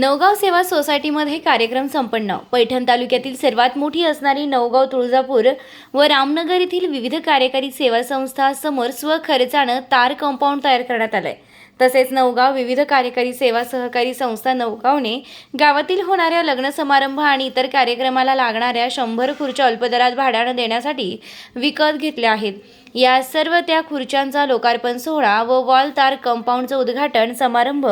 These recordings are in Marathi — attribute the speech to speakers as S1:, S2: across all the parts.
S1: नवगाव सेवा सोसायटीमध्ये कार्यक्रम संपन्न. पैठण तालुक्यातील सर्वात मोठी असणारी नवगाव तुळजापूर व रामनगर येथील विविध कार्यकारी सेवा संस्थासमोर स्वखर्चानं तार कंपाऊंड तयार करण्यात आलं आहे तसेच नवगाव विविध कार्यकारी सेवा सहकारी संस्था नवगावने गावातील होणाऱ्या लग्न समारंभ आणि इतर कार्यक्रमाला लागणाऱ्या शंभर खुर्च्या अल्पदरात भाड्यानं देण्यासाठी विकत घेतल्या आहेत. या सर्व त्या खुर्च्यांचा लोकार्पण सोहळा व वॉल तार कंपाऊंडचं उद्घाटन समारंभ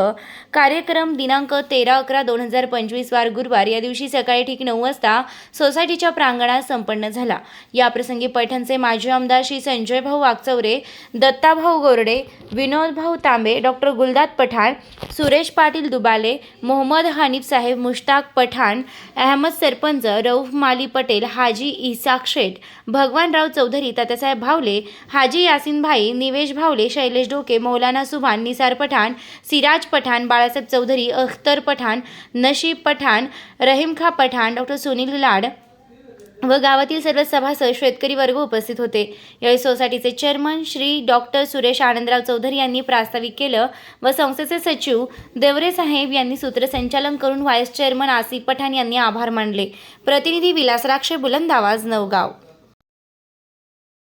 S1: कार्यक्रम दिनांक तेरा अकरा दोन हजार पंचवीस वार गुरुवार या दिवशी सकाळी ठीक नऊ वाजता सोसायटीच्या प्रांगणात संपन्न झाला. याप्रसंगी पैठणचे माजी आमदार श्री संजयभाऊ वागचौरे दत्ताभाऊ गोरडे विनोदभाऊ तांबे डॉक्टर गुलदाद पठाण सुरेश पाटील दुबाले मोहम्मद हनीफ साहेब मुश्ताक पठाण अहमद सरपंच रऊफ माली पटेल हाजी इसाक शेठ भगवानराव चौधरी तात्यासाहेब भावले हाजी यासिन भाई निवेश भावले शैलेश डोके मौलाना सुभान निसार पठाण सिराज पठाण बाळासाहेब चौधरी अख्तर पठाण नशीब पठाण रहीमखा पठाण डॉक्टर सुनील लाड व गावातील सर्व सभासद शेतकरी वर्ग उपस्थित होते. यावेळी सोसायटीचे चेअरमन श्री डॉक्टर सुरेश आनंदराव चौधरी यांनी प्रास्ताविक केलं व संस्थेचे सचिव देवरे साहेब यांनी सूत्रसंचालन करून व्हाईस चेअरमन आसिफ पठाण यांनी आभार मानले. प्रतिनिधी विलास राक्षे बुलंद आवाज नवगाव.